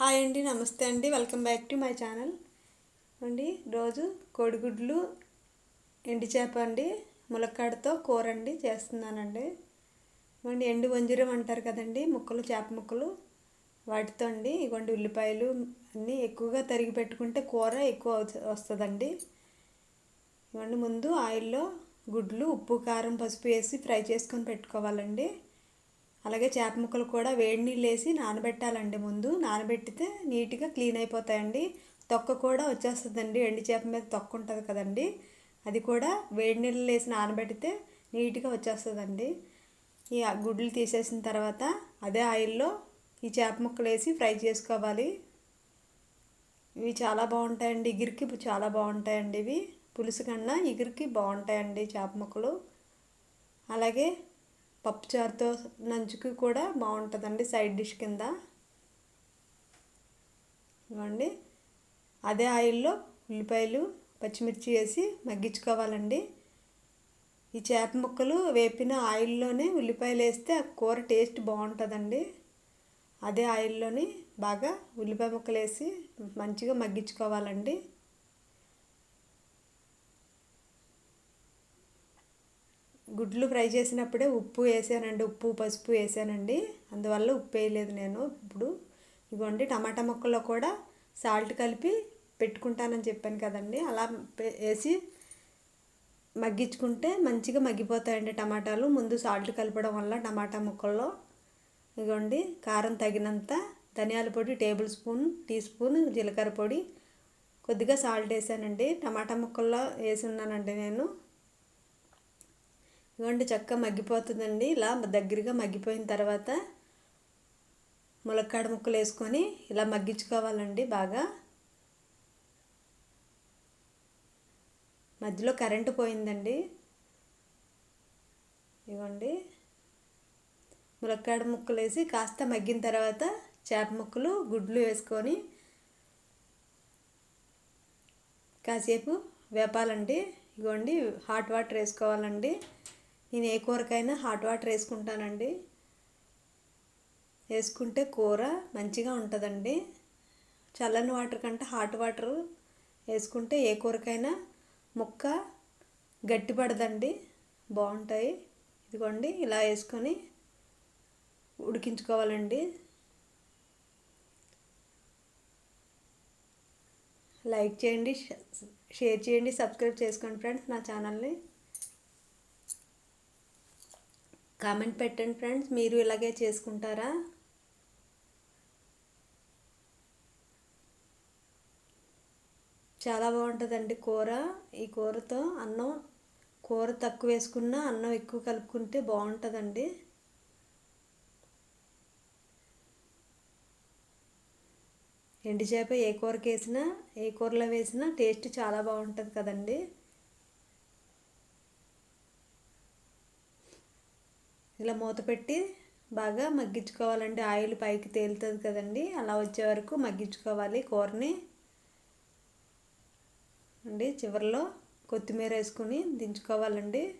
Hi అండి నమస్తే అండి. Welcome back to my channel. అండి రోజు కోడిగుడ్లు ఎండి చేప అండి ములక్కాడతో కూర అండి చేస్తున్నానండి. అండి ఎండు వంజరం అంటారు కదండి ముక్కలు చేప ముక్కలు. వాటితో అండి ఇవ్వండి ఉల్లిపాయలు అన్నీ ఎక్కువగా తరిగి పెట్టుకుంటే కూర ఎక్కువ వస్తుందండి. ఇవ్వండి ముందు ఆయిల్లో గుడ్లు ఉప్పు కారం పసుపు వేసి ఫ్రై చేసుకొని పెట్టుకోవాలండి. అలాగే చేప ముక్కలు కూడా వేడి నీళ్ళు వేసి నానబెట్టాలండి ముందు. నానబెట్టితే నీట్గా క్లీన్ అయిపోతాయండి. తొక్క కూడా వచ్చేస్తుందండి. ఎండి చేప మీద తొక్క ఉంటుంది కదండి. అది కూడా వేడి నీళ్ళు వేసి నానబెడితే నీట్గా వచ్చేస్తుందండి. ఈ గుడ్లు తీసేసిన తర్వాత అదే ఆయిల్లో ఈ చేప ముక్కలు వేసి ఫ్రై చేసుకోవాలి. ఇవి చాలా బాగుంటాయండి. ఇగిరికి చాలా బాగుంటాయండి ఇవి. పులుసు కన్నా ఇగురికి బాగుంటాయండి చేప ముక్కలు. అలాగే పప్పుచారుతో నంచుకు కూడా బాగుంటుందండి సైడ్ డిష్ కింద. ఇవ్వండి అదే ఆయిల్లో ఉల్లిపాయలు పచ్చిమిర్చి వేసి మగ్గించుకోవాలండి. ఈ చేప ముక్కలు వేపిన ఆయిల్లోనే ఉల్లిపాయలు వేస్తే ఆ కూర టేస్ట్ బాగుంటుందండి. అదే ఆయిల్లోని బాగా ఉల్లిపాయ ముక్కలు వేసి మంచిగా మగ్గించుకోవాలండి. గుడ్లు ఫ్రై చేసినప్పుడే ఉప్పు వేసానండి. ఉప్పు పసుపు వేసానండి. అందువల్ల ఉప్పు వేయలేదు నేను ఇప్పుడు. ఇవ్వండి టమాటా ముక్కల్లో కూడా సాల్ట్ కలిపి పెట్టుకుంటానని చెప్పాను కదండి. అలా వేసి మగ్గించుకుంటే మంచిగా మగ్గిపోతాయండి టమాటాలు. ముందు సాల్ట్ కలపడం వల్ల టమాటా ముక్కల్లో ఇదిగోండి కారం తగినంత ధనియాల పొడి టేబుల్ స్పూన్ టీ స్పూన్ జీలకర్ర పొడి. కొద్దిగా సాల్ట్ వేసానండి. టమాటా ముక్కల్లో వేసి ఉన్నానండి నేను. ఇవ్వండి చక్కగా మగ్గిపోతుందండి. ఇలా దగ్గరగా మగ్గిపోయిన తర్వాత ములక్కాడ ముక్కలు వేసుకొని ఇలా మగ్గించుకోవాలండి బాగా. మధ్యలో కరెంటు పోయిందండి. ఇవ్వండి ములక్కాడ ముక్కలు వేసి కాస్త మగ్గిన తర్వాత చేప ముక్కలు గుడ్లు వేసుకొని కాసేపు వేపాలండి. ఇగోండి హాట్ వాటర్ వేసుకోవాలండి. నేను ఏ కూరకైనా హాట్ వాటర్ వేసుకుంటానండి. వేసుకుంటే కూర మంచిగా ఉంటుందండి. చల్లని వాటర్ కంటే హాట్ వాటర్ వేసుకుంటే ఏ కూరకైనా ముక్క గట్టిపడదండి. బాగుంటాయి. ఇదిగోండి ఇలా వేసుకొని ఉడికించుకోవాలండి. లైక్ చేయండి షేర్ చేయండి సబ్స్క్రైబ్ చేసుకోండి ఫ్రెండ్స్ నా ఛానల్ని. కామెంట్ పెట్టండి ఫ్రెండ్స్. మీరు ఇలాగే చేసుకుంటారా? చాలా బాగుంటుందండి కూర. ఈ కూరతో అన్నం కూర తక్కువ వేసుకున్నా అన్నం ఎక్కువ కలుపుకుంటే బాగుంటుందండి. ఎండి చేప ఏ కూరకి వేసినా ఏ కూరలో వేసినా టేస్ట్ చాలా బాగుంటుంది కదండి. ఇలా మూత పెట్టి బాగా మగ్గించుకోవాలండి. ఆయిల్ పైకి తేలుతుంది కదండి. అలా వచ్చే వరకు మగ్గించుకోవాలి కూరని. అండి చివరిలో కొత్తిమీర వేసుకుని దించుకోవాలండి.